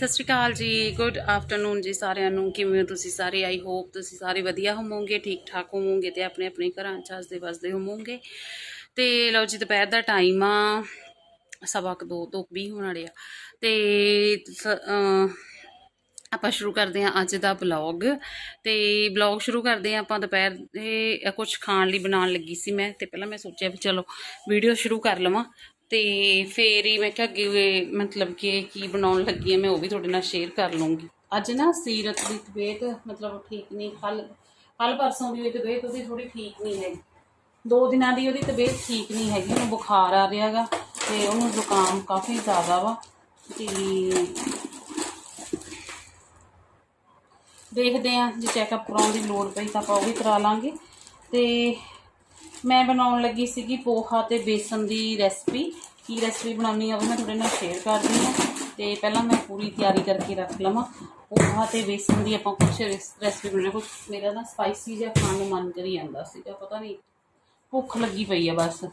ਸਤਿ ਸ਼੍ਰੀ ਅਕਾਲ ਜੀ good afternoon ਜੀ ਸਾਰਿਆਂ ਨੂੰ, ਕਿਵੇਂ ਹੋ ਤੁਸੀਂ ਸਾਰੇ? ਆਈ ਹੋਪ ਤੁਸੀਂ ਸਾਰੇ ਵਧੀਆ ਹੋਵੋਗੇ ਠੀਕ ਠਾਕ ਹੋਵੋਗੇ ਤੇ ਆਪਣੇ ਆਪਣੇ ਘਰਾਂ ਚ ਹੱਸਦੇ ਵਸਦੇ ਹੋਵੋਗੇ। ਤੇ ਲਓ ਜੀ, ਦੁਪਹਿਰ ਦਾ ਟਾਈਮ ਆ, ਸਵਾ ਕੁ ਦੋ ਤੋਂ 20 ਹੋਣ ਵਾਲੇ ਆ। ਤੇ ਆਪਾਂ ਸ਼ੁਰੂ ਕਰਦੇ ਹਾਂ ਅੱਜ ਦਾ ਬਲੌਗ ਤੇ ਬਲੌਗ ਸ਼ੁਰੂ ਕਰਦੇ ਹਾਂ ਆਪਾਂ ਦੁਪਹਿਰ ਦੇ ਕੁਝ ਖਾਣ ਲਈ ਬਣਾਉਣ ਲੱਗੀ ਸੀ ਮੈਂ, ਤੇ ਪਹਿਲਾਂ ਮੈਂ ਸੋਚਿਆ ਵੀ ਚਲੋ ਵੀਡੀਓ ਸ਼ੁਰੂ ਕਰ ਲਵਾਂ। ਤੇ ਫੇਰ ਹੀ ਮੈਂ ਕਿਹਾ ਅੱਗੇ ਮਤਲਬ ਕਿ ਕੀ ਬਣਾਉਣ ਲੱਗੀ ਹਾਂ ਮੈਂ ਉਹ ਵੀ ਤੁਹਾਡੇ ਨਾਲ ਸ਼ੇਅਰ ਕਰ ਲੂੰਗੀ ਅੱਜ ਨਾ ਸੀਰਤ ਦੀ ਤਬੀਅਤ ਮਤਲਬ ਠੀਕ ਨਹੀਂ, ਕੱਲ ਕੱਲ ਪਰਸੋਂ ਦੀ ਤਬੀਅਤ ਉਹਦੀ ਥੋੜੀ ਠੀਕ ਨਹੀਂ ਹੈਗੀ। ਦੋ ਦਿਨਾਂ ਦੀ ਉਹਦੀ ਤਬੀਅਤ ਠੀਕ ਨਹੀਂ ਹੈਗੀ, ਉਹਨੂੰ ਬੁਖਾਰ ਆ ਰਿਹਾਗਾ ਤੇ ਉਹਨੂੰ ਜ਼ੁਕਾਮ ਕਾਫੀ ਜ਼ਿਆਦਾ ਵਾ ਤੇ ਦੇਖਦੇ ਆਂ, ਜੇ ਚੈੱਕਅਪ ਕਰਾਉਣ ਦੀ ਲੋੜ ਪਈ ਤਾਂ ਆਪਾਂ ਉਹ ਵੀ ਕਰਾ ਲਾਂਗੇ ਤੇ ਮੈਂ ਬਣਾਉਣ ਲੱਗੀ ਸੀਗੀ ਪੋਹਾ ਤੇ ਬੇਸਨ ਦੀ ਰੈਸਪੀ ਕੀ ਰੈਸਪੀ ਬਣਾਉਣੀ ਆ ਉਹ ਮੈਂ ਤੁਹਾਡੇ ਨਾਲ ਸ਼ੇਅਰ ਕਰਦੀ ਹਾਂ। ਤੇ ਪਹਿਲਾਂ ਮੈਂ ਪੂਰੀ ਤਿਆਰੀ ਕਰਕੇ ਰੱਖ ਲਵਾਂ। ਪੋਹਾ ਤੇ ਬੇਸਨ ਦੀ ਆਪਾਂ ਕੁਝ ਰੈਸਪੀ ਬਣਾਉਣੀ ਕੁਝ ਮੇਰਾ ਨਾ ਸਪਾਈਸੀ ਜਿਹਾ ਖਾਣ ਨੂੰ ਮਨ ਕਰੀ ਜਾਂਦਾ ਸੀਗਾ, ਪਤਾ ਨਹੀਂ ਭੁੱਖ ਲੱਗੀ ਪਈ ਆ ਬਸ।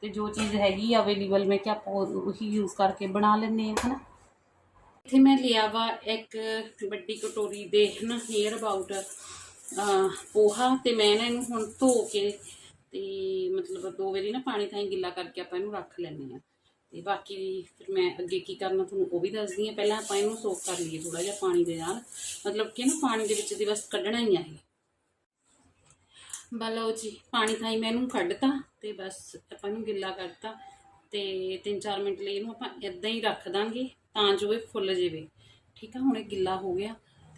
ਤੇ ਜੋ ਚੀਜ਼ ਹੈਗੀ ਅਵੇਲੇਬਲ ਮੈਂ ਕਿਹਾ ਆਪਾਂ ਉਹੀ ਯੂਜ਼ ਕਰਕੇ ਬਣਾ ਲੈਂਦੇ ਆ ਹਨਾ। ਇੱਥੇ ਮੈਂ ਲਿਆ ਵਾ ਇੱਕ ਵੱਡੀ ਕਟੋਰੀ ਦੇ, ਹਨਾ ਹੇਅਰ ਅਬਾਊਟ ਪੋਹਾ। ਤੇ ਮੈਂ ਨਾ ਇਹਨੂੰ ਹੁਣ ਧੋ ਕੇ ਤੇ ਮਤਲਬ ਦੋ ਵਾਰੀ ਨਾ ਪਾਣੀ ਥਾਈ ਗਿੱਲਾ ਕਰਕੇ ਆਪਾਂ ਇਹਨੂੰ ਰੱਖ ਲੈਂਦੇ ਆ ਤੇ ਬਾਕੀ ਫਿਰ ਮੈਂ ਅੱਗੇ ਕੀ ਕਰਨਾ ਤੁਹਾਨੂੰ ਉਹ ਵੀ ਦੱਸਦੀ ਆ ਪਹਿਲਾਂ ਆਪਾਂ ਇਹਨੂੰ ਸੋਕ ਕਰ ਲਈਏ ਥੋੜਾ ਜਿਹਾ ਪਾਣੀ ਦੇ ਨਾਲ। ਮਤਲਬ ਕਿ ਨਾ ਪਾਣੀ ਦੇ ਵਿੱਚ ਦੀ ਬਸ ਕੱਢਣਾ ਹੀ ਆ ਇਹ। ਬਲੋ ਜੀ, ਪਾਣੀ ਥਾਈ ਮੈਂ ਇਹਨੂੰ ਕੱਢਤਾ ਤੇ ਬਸ ਆਪਾਂ ਇਹਨੂੰ ਗਿੱਲਾ ਕਰਤਾ। ਤੇ 3-4 ਮਿੰਟ ਲਈ ਇਹਨੂੰ ਆਪਾਂ ਇਦਾਂ ਹੀ ਰੱਖ ਦਾਂਗੇ ਤਾਂ ਜੋ ਇਹ ਫੁੱਲ ਜਾਵੇ। ਠੀਕ ਆ, ਹੁਣ ਇਹ ਗਿੱਲਾ ਹੋ ਗਿਆ।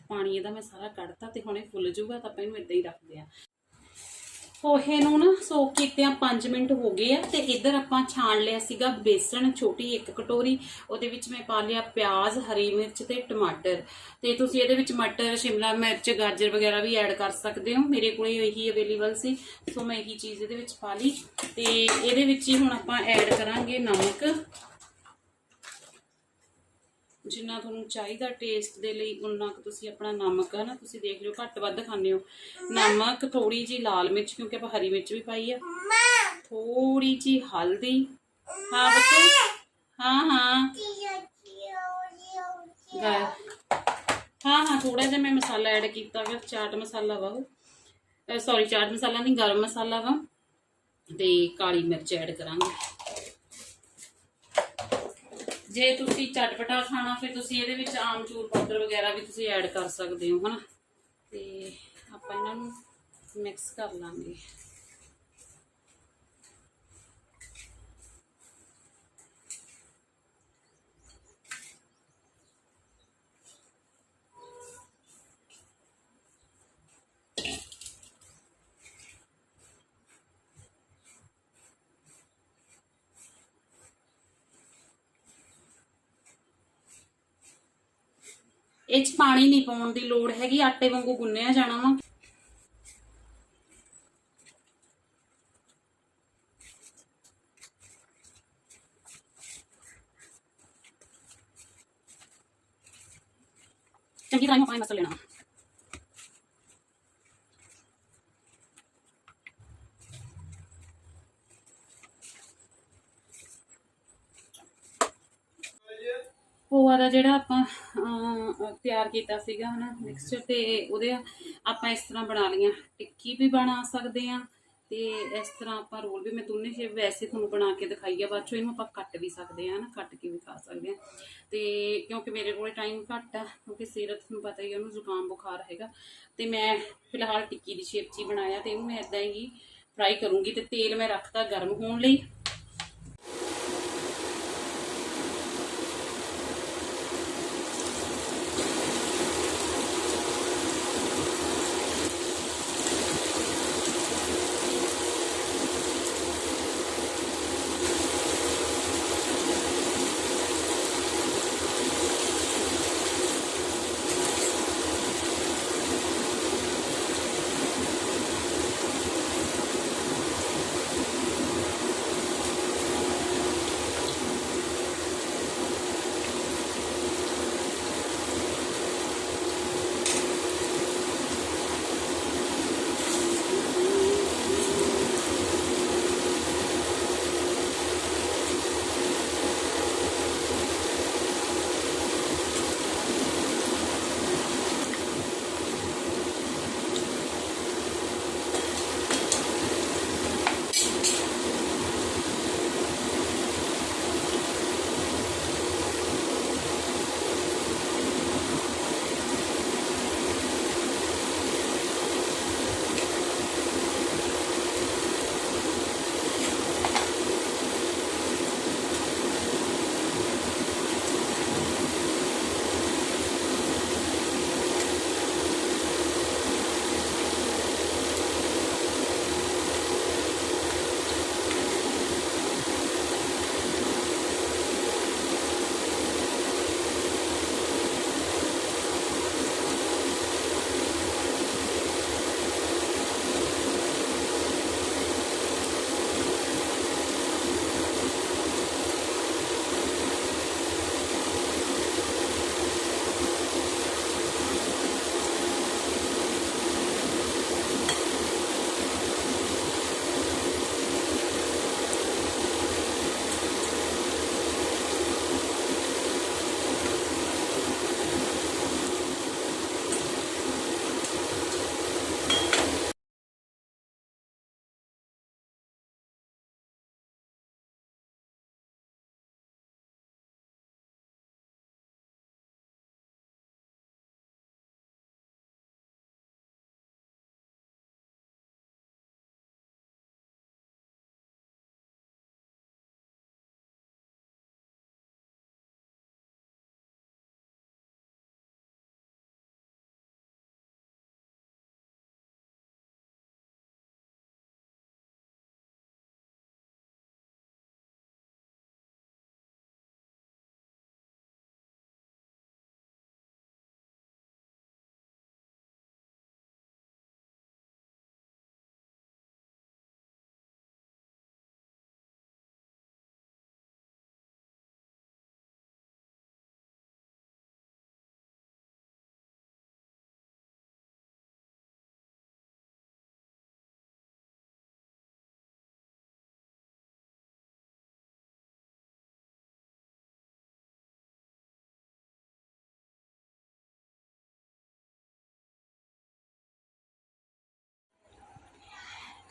ਪਾਣੀ ਇਹਦਾ ਮੈਂ ਸਾਰਾ ਕੱਢਤਾ ਤੇ ਹੁਣ ਇਹ ਫੁੱਲ ਜਾਊਗਾ ਤਾਂ ਆਪਾਂ ਇਹਨੂੰ ਇਦਾਂ ਹੀ ਰੱਖਦੇ ਆ ਪੋਹੇ ਨੂੰ ਨਾ ਸੋਕ ਕੀਤਿਆਂ 5 ਮਿੰਟ ਹੋ ਗਏ ਆ ਤੇ ਇੱਧਰ ਆਪਾਂ ਛਾਣ ਲਿਆ ਸੀਗਾ ਬੇਸਣ, ਛੋਟੀ ਇੱਕ ਕਟੋਰੀ। ਉਹਦੇ ਵਿੱਚ ਮੈਂ ਪਾ ਲਿਆ ਪਿਆਜ਼, ਹਰੀ ਮਿਰਚ ਤੇ ਟਮਾਟਰ। ਤੇ ਤੁਸੀਂ ਇਹਦੇ ਵਿੱਚ ਮਟਰ, ਸ਼ਿਮਲਾ ਮਿਰਚ, ਗਾਜਰ ਵਗੈਰਾ ਵੀ ਐਡ ਕਰ ਸਕਦੇ ਹੋ। ਮੇਰੇ ਕੋਲੇ ਇਹੀ ਅਵੇਲੇਬਲ ਸੀ, ਸੋ ਮੈਂ ਇਹੀ ਚੀਜ਼ ਇਹਦੇ ਵਿੱਚ ਪਾ ਲਈ। ਤੇ ਇਹਦੇ ਵਿੱਚ ਹੀ ਹੁਣ ਆਪਾਂ ਐਡ ਕਰਾਂਗੇ ਨਮਕ। ਜਿੰਨਾ ਤੁਹਾਨੂੰ ਚਾਹੀਦਾ ਟੇਸਟ ਦੇ ਲਈ ਉਨਾ ਕੁ ਤੁਸੀਂ ਆਪਣਾ ਨਮਕ ਹੈ ਨਾ ਤੁਸੀਂ ਦੇਖ ਲਿਓ, ਘੱਟ ਵੱਧ ਖਾਂਦੇ ਹੋ। ਨਮਕ ਥੋੜੀ ਜੀ ਲਾਲ ਮਿਰਚ, ਕਿਉਂਕਿ ਆਪਾਂ ਹਰੀ ਮਿਰਚ ਵੀ ਪਾਈ ਆ। ਥੋੜੀ ਜੀ ਹਲਦੀ। ਹਾਂ, ਬੱਚੇ? ਹਾਂ ਹਾਂ। ਹਾਂ ਹਾਂ ਥੋੜਾ ਜਿਹਾ ਮੈਂ ਮਸਾਲਾ ਐਡ ਕੀਤਾ ਹੈ ਚਾਟ ਮਸਾਲਾ ਵਾ ਉਹ। ਸੌਰੀ ਚਾਟ ਮਸਾਲਾ ਨਹੀਂ, ਗਰਮ ਮਸਾਲਾ ਵਾ। ਤੇ ਕਾਲੀ ਮਿਰਚ ਐਡ ਕਰਾਂਗੇ। ਜੇ ਤੁਸੀਂ ਚਟਪਟਾ ਖਾਣਾ, ਫਿਰ ਤੁਸੀਂ ਇਹਦੇ ਵਿੱਚ ਆਮਚੂਰ ਪਾਊਡਰ ਵਗੈਰਾ ਵੀ ਤੁਸੀਂ ਐਡ ਕਰ ਸਕਦੇ ਹੋ, ਹਨਾ? ਤੇ ਆਪਾਂ ਇਹਨਾਂ ਨੂੰ ਮਿਕਸ ਕਰ ਲਾਂਗੇ। ਇਹ ਚ ਪਾਣੀ ਨਹੀਂ ਪਾਉਣ ਦੀ ਲੋੜ ਹੈਗੀ, ਆਟੇ ਵਾਂਗੂ ਗੁੰਨਿਆ ਜਾਣਾ ਵਾ। ਚੰਗੀ ਤਰ੍ਹਾਂ ਇਹਨੂੰ ਪਾਣੀ ਮਸਲ ਲੈਣਾ। ਪੋਹਾ ਦਾ ਜਿਹੜਾ ਆਪਾਂ ਤਿਆਰ ਕੀਤਾ ਸੀਗਾ ਹਨਾ ਮਿਕਸਚਰ ਤੇ ਉਹਦੇ ਆਪਾਂ ਇਸ ਤਰ੍ਹਾਂ ਬਣਾ ਲਈਆਂ। ਟਿੱਕੀ ਵੀ ਬਣਾ ਸਕਦੇ ਆ ਤੇ ਇਸ ਤਰ੍ਹਾਂ ਆਪਾਂ ਰੋਲ ਵੀ ਮੈਂ ਦੋਨੇ ਸ਼ੇਪ ਵੈਸੇ ਤੁਹਾਨੂੰ ਬਣਾ ਕੇ ਦਿਖਾਈ ਆ ਬਾਅਦ ਚੋਂ ਇਹਨੂੰ ਆਪਾਂ ਕੱਟ ਵੀ ਸਕਦੇ ਆ ਨਾ ਕੱਟ ਕੇ ਵੀ ਖਾ ਸਕਦੇ ਆ ਤੇ ਕਿਉਂਕਿ ਮੇਰੇ ਕੋਲੇ ਟਾਈਮ ਘੱਟ ਆ ਕਿਉਂਕਿ ਸੀਰਤ ਨੂੰ ਪਤਾ ਹੀ ਆ, ਉਹਨੂੰ ਜ਼ੁਕਾਮ ਬੁਖਾਰ ਹੈਗਾ। ਤੇ ਮੈਂ ਫਿਲਹਾਲ ਟਿੱਕੀ ਦੀ ਸ਼ੇਪ 'ਚ ਹੀ ਬਣਾਇਆ ਤੇ ਇਹਨੂੰ ਮੈਂ ਇਦਾਂ ਹੀ ਫਰਾਈ ਕਰੂੰਗੀ ਤੇ ਤੇਲ ਮੈਂ ਰੱਖਤਾ ਗਰਮ ਹੋਣ ਲਈ।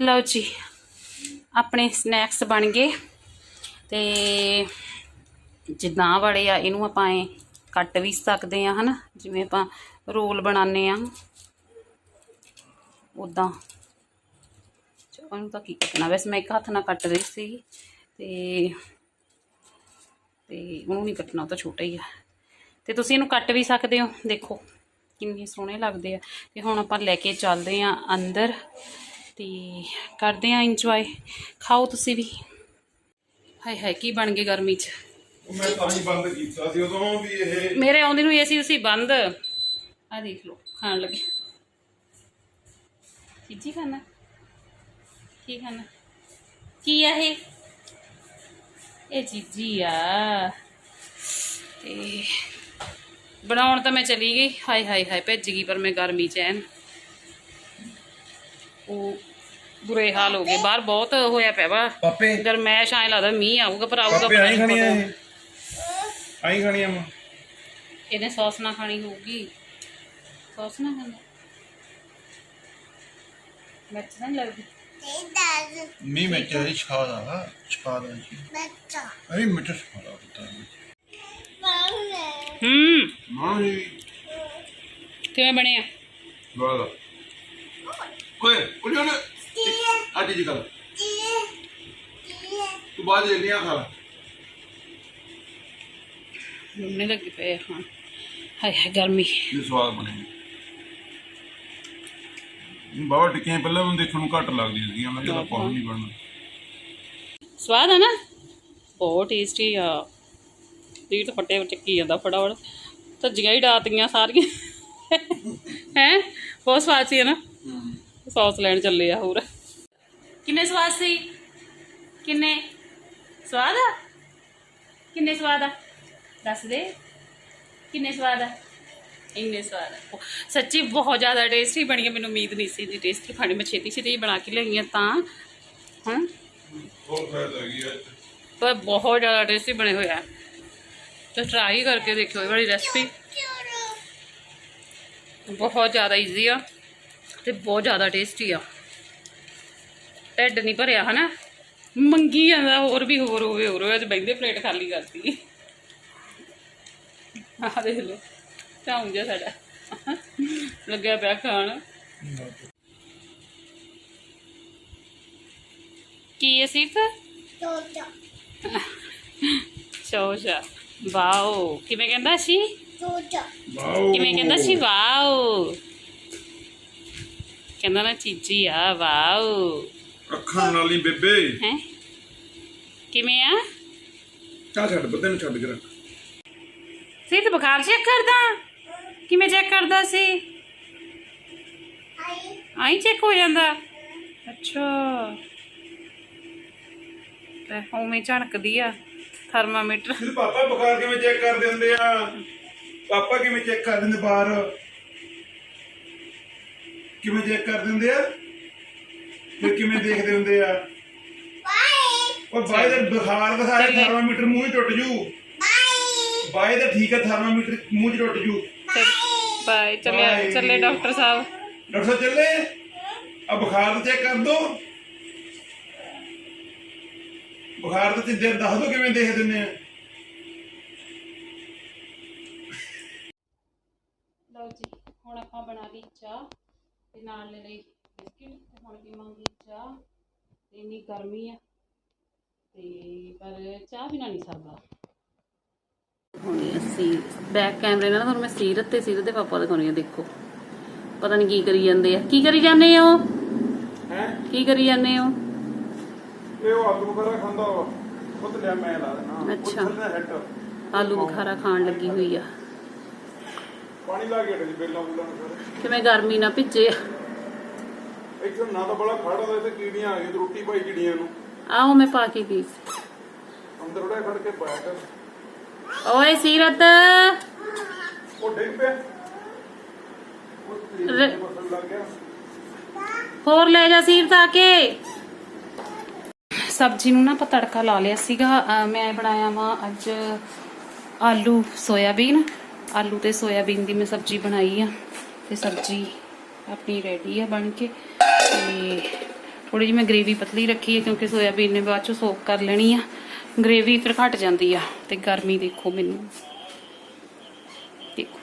ਲਓ ਜੀ, ਆਪਣੇ ਸਨੈਕਸ ਬਣ ਗਏ ਤੇ ਜਿੱਦਾਂ ਵਾਲੇ ਆ, ਇਹਨੂੰ ਆਪਾਂ ਐ ਕੱਟ ਵੀ ਸਕਦੇ ਆ, ਹਨਾ? ਜਿਵੇਂ ਆਪਾਂ ਰੋਲ ਬਣਾਉਂਦੇ ਆ। ਉਦਾਂ ਉਹਨੂੰ ਤਾਂ ਕੀ ਕੱਟਣਾ? ਵੈਸੇ ਮੈਂ ਇੱਕ ਹੱਥ ਨਾਲ ਕੱਟ ਰਹੀ ਸੀ ਤੇ ਤੇ ਉਹਨੂੰ ਨਹੀਂ ਕੱਟਣਾ, ਉਹ ਤਾਂ ਛੋਟਾ ਹੀ ਆ। ਤੇ ਤੁਸੀਂ ਇਹਨੂੰ ਕੱਟ ਵੀ ਸਕਦੇ ਹੋ। ਦੇਖੋ, ਕਿੰਨੇ ਸੋਹਣੇ ਲੱਗਦੇ ਆ। ਤੇ ਹੁਣ ਆਪਾਂ ਲੈ ਕੇ ਚੱਲਦੇ ਆ ਅੰਦਰ। ਤੇ ਕਰਦੇ ਆ ਇੰਜੋਏ ਖਾਓ ਤੁਸੀਂ ਵੀ। ਹਾਏ ਹਾਏ ਕੀ ਬਣ ਗਏ ਗਰਮੀ 'ਚ। ਉਹ ਮੈਂ ਤਾਂ ਹੀ ਬੰਦ ਕੀਤਾ ਸੀ ਉਦੋਂ ਵੀ ਇਹ ਮੇਰੇ ਆਉਂਦੇ ਨੂੰ ਏਸੀ ਉਸੀ ਬੰਦ। ਆ ਦੇਖ ਲਓ ਖਾਣ ਲੱਗੇ। ਚੀਜੀ ਖਾਣਾ? ਕੀ ਖਾਣਾ? ਕੀ ਆ ਇਹ? ਇਹ ਚੀਜੀ ਆ। ਤੇ ਬਣਾਉਣ ਤਾਂ ਮੈਂ ਚਲੀ ਗਈ। ਹਾਏ ਹਾਏ ਹਾਏ ਭੱਜ ਗਈ ਪਰ ਮੈਂ ਗਰਮੀ ਚ ਐਨ। ਉਹ ਬੁਰੇ ਹਾਲ ਹੋ ਗਏ। ਬਾਹਰ ਬਹੁਤ ਹੋਇਆ ਪਿਆ ਵਾ। ਪਾਪੇ। ਗਰਮੈਸ਼ ਐਂ ਲੱਗਦਾ ਮੀਂਹ ਆਊਗਾ ਪਰ ਆਊਗਾ ਪਾਪੇ ਪਤਾ ਆਈ ਨਹੀਂ ਖਾਣੀ ਆ ਕਦੋਂ। ਇਹ? ਆਈ ਖਾਣੀ ਆ ਮਾਂ। ਇਹਨੇ ਸੌਸ ਨਾ ਖਾਣੀ ਹੋਊਗੀ। ਸੌਸ ਨਾ ਖਾਂਦਾ ਮਿਰਚ ਨਹੀਂ ਲੱਗਦੀ? ਮੀ ਮੈਂ ਚਾਹੀ ਛਾਦਾ ਛਾਦਾ ਜੀ। ਅਰੇ ਮਿੱਠਾ ਛਾਦਾ ਪਤਾ ਹੂੰ। ਮਾਂ ਜੀ। ਕਿਵੇਂ ਬਣਿਆ? ਬਾਲਾ ਓਏ ਕੁਝ ਨਾ ਅੱਜ ਜੀ ਗੱਲ ਤੂੰ ਬਾਅਦ ਦੇ ਲਿਆ ਖਾ ਲੁੰਨੇ ਲੱਗੀ ਪਏ ਆ ਹਾਂ ਹਾਏ ਹਾਏ ਗਰਮੀ। ਇਹ ਸਵਾਦ ਬਣੇ ਬਾਬਾ ਟਿੱਕੀਆਂ ਪਹਿਲਾਂ ਮੈਨੂੰ ਦੇਖਣ ਨੂੰ ਘੱਟ ਲੱਗਦੀਆਂ ਸੀਗੀਆਂ ਮੈਂ ਕਿਹਾ ਕੁਝ ਨਹੀਂ ਬਣਨਾ। ਸਵਾਦ ਆ ਨਾ? ਬਹੁਤ ਟੇਸਟੀ ਆ। ਤੀ ਤਾਂ ਫੱਟੇ ਚੱਕੀ ਜਾਂਦਾ ਫਟਾਫਟ। ਧੱਜੀਆਂ ਹੀ ਡਾਤੀਆਂ ਸਾਰੀਆਂ। ਹੈ? ਬਹੁਤ ਸਵਾਦ ਸੀ ਨਾ? ਸੌਸ ਲੈਣ ਚੱਲੇ ਆ ਹੋਰ। ਕਿੰਨੇ ਸਵਾਦ ਸੀ? ਕਿੰਨੇ? ਸਵਾਦ ਆ? ਕਿੰਨੇ ਸਵਾਦ ਆ? ਦੱਸ ਦੇ। ਕਿੰਨੇ ਸਵਾਦ ਆ? ਇੰਨੇ ਸਵਾਦ ਆ। ਉਹ ਸੱਚੀ ਬਹੁਤ ਜ਼ਿਆਦਾ ਟੇਸਟੀ ਬਣੀ ਹੈ ਮੈਨੂੰ ਉਮੀਦ ਨਹੀਂ ਸੀ ਜੀ ਟੇਸਟੀ ਖਾਣੀ ਮੈਂ ਛੇਤੀ ਛੇਤੀ ਬਣਾ ਕੇ ਲਿਆਈ ਹਾਂ ਤਾਂ। ਹਾਂ ਆ? ਪਰ ਬਹੁਤ ਜ਼ਿਆਦਾ ਟੇਸਟੀ ਬਣੇ ਹੋਏ ਆ। ਤੇ ਟਰਾਈ ਕਰਕੇ ਦੇਖਿਓ ਇਹ ਵਾਲੀ ਰੈਸਪੀ ਬਹੁਤ ਜ਼ਿਆਦਾ ਈਜ਼ੀ ਆ। ਤੇ ਬਹੁਤ ਜ਼ਿਆਦਾ ਟੇਸਟੀ ਆ। ਢਿੱਡ ਨਹੀਂ ਭਰਿਆ ਹਨਾ? ਮੰਗੀ ਜਾਂਦਾ ਹੋਰ ਵੀ ਹੋਰ ਹੋਵੇ ਹੋਰ ਹੋਵੇ ਅੱਜ ਬੈਂਦੇ ਪਲੇਟ ਖਾਲੀ ਕਰਤੀ। ਆਹ ਦੇਖ ਲਓ ਚਾਉਂ ਜਿਹਾ ਸਾਡਾ। ਲੱਗਿਆ ਪਿਆ ਖਾਣ। ਕੀ ਹੈ ਸਿਰਫ? ਸ਼ੋਸ਼ਾ। ਵਾਓ ਕਿਵੇਂ ਕਹਿੰਦਾ ਸੀ? ਵਾਓ। ਕਿਵੇਂ ਕਹਿੰਦਾ ਸੀ? ਵਾਓ। ਕਹਿੰਦਾ ਨਾ ਚੀਚੀ ਆ ਵਾਓ। ਅੱਖਾਂ ਨਾਲ ਹੀ ਬੇਬੇ। ਹੈ? ਕਿਵੇਂ ਆ? ਚਾ ਛੱਡ ਬੱਤੇ ਨੂੰ ਛੱਡ ਕੇ ਰੱਖ ਸੀ ਤੇ ਬੁਖਾਰ ਚੈੱਕ ਕਰਦਾ? ਕਿਵੇਂ ਚੈੱਕ ਕਰਦਾ ਸੀ? ਆਈ ਚੈੱਕ ਹੋ ਜਾਂਦਾ? ਅੱਛਾ। ਤੇ ਉਵੇਂ ਝਣਕਦੀ ਆ ਥਰਮਾਮੀਟਰ। ਪਾਪਾ ਬੁਖਾਰ ਕਿਵੇਂ ਚੈੱਕ ਕਰਦੇ ਹੁੰਦੇ ਆ? ਪਾਪਾ ਕਿਵੇਂ ਚੈੱਕ ਕਰ ਦਿੰਦੇ ਬਾਹਰ? ਕਿਵੇਂ ਚੈੱਕ ਕਰ ਦਿੰਦੇ ਆ? ਫਿਰ ਕਿਵੇਂ ਦੇਖਦੇ ਹੁੰਦੇ ਆ? ਉਹ ਬਾਈ ਦਾ ਬੁਖਾਰ ਦਿਖਾਇਆ ਚੱਲੇ। ਥਰਮਾਮੀਟਰ ਮੂੰਹ 'ਚ ਟੁੱਟ ਜੂ। ਬਾਈ ਦਾ ਠੀਕ ਹੈ ਥਰਮਾਮੀਟਰ ਮੂੰਹ 'ਚ ਟੁੱਟ ਜੂ। ਬਾਏ ਚੱਲੇ. ਚੱਲੇ ਡਾਕਟਰ ਸਾਹਿਬ। ਡਾਕਟਰ ਸਾਹਿਬ ਚੱਲੇ? ਆ ਬੁਖਾਰ ਦਾ ਚੈੱਕ ਕਰ ਦੋ। ਬੁਖਾਰ ਦਾ ਤੇ ਦਿਨ ਦੱਸ ਦੋ ਕਿਵੇਂ ਦੇਖ ਦਿੰਦੇ ਆ। ਲਓ ਜੀ ਹੁਣ ਆਪਾਂ ਬਣਾ ਲਈ ਚਾਹ। ਤੇ ਨਾਲ ਲੈ ਲਈ ਬਿਸਕਿਟ ਤੇ ਹੁਣ ਪੀਵਾਂਗੇ ਚਾਹ। ਤੇ ਇੰਨੀ ਗਰਮੀ ਆ ਤੇ ਪਰ ਚਾਹ ਬਿਨਾ ਨਹੀਂ ਸਰਦਾ। ਹੁਣ ਅਸੀਂ ਬੈਕ ਕੈਮਰੇ ਨਾਲ ਤੁਹਾਨੂੰ ਮੈਂ ਸੀਰਤ ਤੇ ਸੀਰਤ ਦੇ ਪਾਪਾ ਦਿਖਾਉਣੀ ਆ ਦੇਖੋ। ਪਤਾ ਨਹੀਂ ਕੀ ਕਰੀ ਜਾਂਦੇ ਆ। ਕੀ ਕਰੀ ਜਾਂਦੇ ਹੋ ਹੈ? ਕੀ ਕਰੀ ਜਾਂਦੇ ਹੋ ਇਹ ਉਹ ਆਲੂ ਵਗੈਰਾ ਖਾਂਦਾ ਵਾ। ਖੁਦ ਲਿਆ ਮੈਂ ਲਾ ਦੇਣਾ। ਅੱਛਾ। ਉਹ ਆਲੂ ਬੁਖਾਰਾ ਖਾਣ ਲੱਗੀ ਹੋਈ ਆ। ਪਾਣੀ ਲਾ ਕੇ ਜੀ ਬੇਲਾਂ ਬੁਲਾਂ ਸਾਰੇ। ਕਿਵੇਂ ਗਰਮੀ ਨਾ ਭਿੱਜੇ ਇੱਕ ਨਾ ਤਾਂ ਬੜਾ ਖੜਾ ਹੋਇਆ ਤੇ ਕੀੜੀਆਂ ਆ ਗਈਆਂ ਤੇ ਰੋਟੀ ਪਾਈ ਕੀੜੀਆਂ ਨੂੰ। ਆਓ ਮੈਂ ਪਾ ਕੇ ਗਈ ਸੀ। ਅੰਦਰ ਉਹਦੇ ਖੜ ਕੇ ਕਰ। ਓਏ ਸੀਰਤ! ਉਹ ਡਿੱਗ ਪਿਆ। ਉਹ ਤੇਰੇ ਰ- ਮਸਲ ਲੱਗ ਗਿਆ। ਹੋਰ ਲੈ ਜਾ ਸੀਰਤ ਆ ਕੇ। ਸਬਜ਼ੀ ਨੂੰ ਨਾ ਆਪਾਂ ਤੜਕਾ ਲਾ ਲਿਆ ਸੀਗਾ। ਅਹ ਮੈਂ ਬਣਾਇਆ ਵਾ ਅੱਜ ਆਲੂ ਸੋਇਆਬੀਨ ਆਲੂ ਤੇ ਸੋਇਆਬੀਨ ਦੀ ਮੈਂ ਸਬਜ਼ੀ ਬਣਾਈ ਆ ਤੇ ਸਬਜ਼ੀ ਆਪਣੀ ਰੈਡੀ ਆ ਬਣ ਕੇ ਤੇ ਥੋੜੀ ਜਿਹੀ ਮੈਂ ਗ੍ਰੇਵੀ ਪਤਲੀ ਰੱਖੀ ਹੈ ਕਿਉਂਕਿ ਸੋਇਆਬੀਨ ਨੇ ਬਾਅਦ ਚ ਸੋਕ ਕਰ ਲੈਣੀ ਆ। ਗ੍ਰੇਵੀ ਫਿਰ ਘਟ ਜਾਂਦੀ ਆ ਤੇ ਗਰਮੀ ਦੇਖੋ ਮੈਨੂੰ। ਦੇਖੋ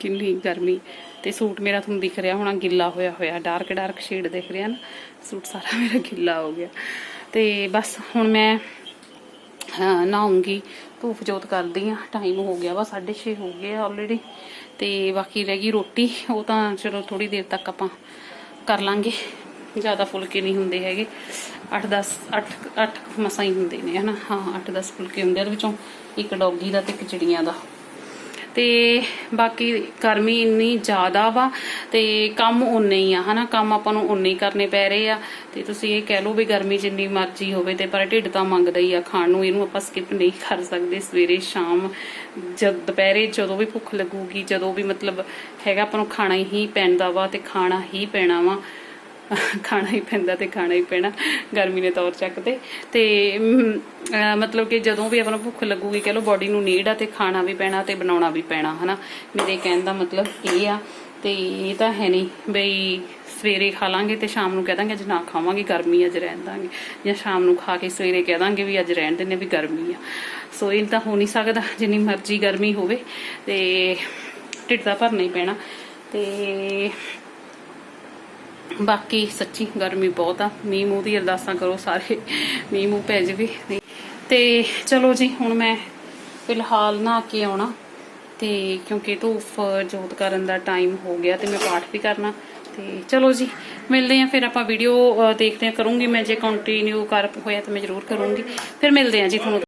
ਕਿੰਨੀ ਗਰਮੀ। ਤੇ ਸੂਟ ਮੇਰਾ ਤੁਹਾਨੂੰ ਦਿਖ ਰਿਹਾ ਹੋਣਾ ਗਿੱਲਾ ਹੋਇਆ ਹੋਇਆ ਡਾਰਕ ਡਾਰਕ ਸ਼ੇਡ ਦਿਖ ਰਿਹਾ ਨਾ। ਸੂਟ ਸਾਰਾ ਮੇਰਾ ਗਿੱਲਾ ਹੋ ਗਿਆ। ਤੇ ਬਸ ਹੁਣ ਮੈਂ, ਹਾਂ, ਨਹਾਉਂਗੀ। ਧੂਫ ਜੋਤ ਕਰਦੀ ਆ ਟਾਈਮ ਹੋ ਗਿਆ ਵਾ 6:30 ਹੋ ਗਏ ਆ ਆਲਰੇਡੀ ਤੇ ਬਾਕੀ ਰਹਿ ਗਈ ਰੋਟੀ, ਉਹ ਤਾਂ ਚਲੋ ਥੋੜੀ ਦੇਰ ਤੱਕ ਆਪਾਂ ਕਰ ਲਾਂਗੇ। ਜ਼ਿਆਦਾ ਫੁਲਕੇ ਨਹੀਂ ਹੁੰਦੇ ਹੈਗੇ। 8 10 8 8 ਮਸਾਂ ਹੀ ਹੁੰਦੇ ਨੇ, ਹਨਾ? ਹਾਂ 8 10 ਫੁਲਕੇ ਹੁੰਦੇ ਆ, ਉਹਦੇ ਵਿੱਚੋਂ ਇੱਕ ਡੌਗੀ ਦਾ ਤੇ ਇੱਕ ਚਿੜੀਆਂ ਦਾ। ਤੇ ਬਾਕੀ ਗਰਮੀ ਇੰਨੀ ਜ਼ਿਆਦਾ ਵਾ ਤੇ ਕੰਮ ਉਨੇ ਹੀ ਆ, ਹਨਾ? ਕੰਮ ਆਪਾਂ ਨੂੰ ਉਨੇ ਹੀ ਕਰਨੇ ਪੈ ਰਹੇ ਆ ਤੇ ਤੁਸੀਂ ਇਹ ਕਹਿ ਲਓ ਵੀ ਗਰਮੀ ਜਿੰਨੀ ਮਰਜ਼ੀ ਹੋਵੇ ਤੇ ਪਰ ਢਿੱਡ ਤਾਂ ਮੰਗਦਾ ਹੀ ਆ ਖਾਣ ਨੂੰ, ਇਹਨੂੰ ਆਪਾਂ ਸਕਿਪ ਨਹੀਂ ਕਰ ਸਕਦੇ ਸਵੇਰੇ ਸ਼ਾਮ। ਜਦ ਦੁਪਹਿਰੇ ਜਦੋਂ ਵੀ ਭੁੱਖ ਲੱਗੂਗੀ, ਜਦੋਂ ਵੀ ਮਤਲਬ ਹੈਗਾ ਆਪਾਂ ਨੂੰ ਖਾਣਾ ਹੀ ਪੈਂਦਾ ਵਾ ਤੇ ਖਾਣਾ ਹੀ ਪੈਣਾ ਵਾ। ਖਾਣਾ ਹੀ ਪੈਂਦਾ ਤੇ ਖਾਣਾ ਹੀ ਪੈਣਾ ਗਰਮੀ ਨੇ ਤੌਰ ਚੱਕ ਤੇ। ਮ, ਮਤਲਬ ਕਿ ਜਦੋਂ ਵੀ ਆਪਣਾ ਭੁੱਖ ਲੱਗੂਗੀ ਕਹ ਲਓ ਬਾਡੀ ਨੂੰ ਨੀਡ ਆ ਤੇ ਖਾਣਾ ਵੀ ਪੈਣਾ ਤੇ ਬਣਾਉਣਾ ਵੀ ਪੈਣਾ ਹਨਾ? ਮੇਰੇ ਕਹਿਣ ਦਾ ਮਤਲਬ ਇਹ ਆ ਤੇ ਇਹ ਤਾਂ ਹੈ ਨਹੀਂ ਬਈ ਸਵੇਰੇ ਖਾ ਲਾਂਗੇ ਤੇ ਸ਼ਾਮ ਨੂੰ ਕਹਿ ਦਾਂਗੇ ਅੱਜ ਨਾ ਖਾਵਾਂਗੇ ਗਰਮੀ ਅੱਜ ਰਹਿਣ ਦਾਂਗੇ। ਜਾਂ ਸ਼ਾਮ ਨੂੰ ਖਾ ਕੇ ਸਵੇਰੇ ਕਹਿ ਦਾਂਗੇ ਵੀ ਅੱਜ ਰਹਿਣ ਦਿੰਦੇ ਵੀ ਗਰਮੀ ਆ। ਸੋ ਇਹ ਤਾਂ ਹੋ ਨਹੀਂ ਸਕਦਾ ਜਿੰਨੀ ਮਰਜ਼ੀ ਗਰਮੀ ਹੋਵੇ ਤੇ ਢਿੱਡ ਦਾ ਭਰਨਾ ਹੀ ਪੈਣਾ। ਤੇ ਬਾਕੀ ਸੱਚੀ ਗਰਮੀ ਬਹੁਤ ਆ। ਮੀਂਹ ਮੂੰਹ ਦੀ ਅਰਦਾਸਾਂ ਕਰੋ ਸਾਰੇ। ਮੀਂਹ ਮੂੰਹ ਪੈ ਜਾਵੇ। ਤੇ ਚਲੋ ਜੀ, ਹੁਣ ਮੈਂ ਫਿਲਹਾਲ ਨਹਾ ਕੇ ਆਉਣਾ। ਤੇ ਕਿਉਂਕਿ ਧੂਫ ਜੋਤ ਕਰਨ ਦਾ ਟਾਈਮ ਹੋ ਗਿਆ ਤੇ ਮੈਂ ਪਾਠ ਵੀ ਕਰਨਾ। ਤੇ ਚਲੋ ਜੀ, ਮਿਲਦੇ ਆ ਫਿਰ ਆਪਾਂ ਵੀਡੀਓ ਦੇਖਦੇ ਆ ਕਰੂੰਗੀ ਮੈਂ। ਜੇ ਕੰਟੀਨਿਊ ਕਰ ਹੋਇਆ ਤਾਂ ਮੈਂ ਜ਼ਰੂਰ ਕਰੂੰਗੀ। ਫਿਰ ਮਿਲਦੇ ਆ ਜੀ ਤੁਹਾਨੂੰ।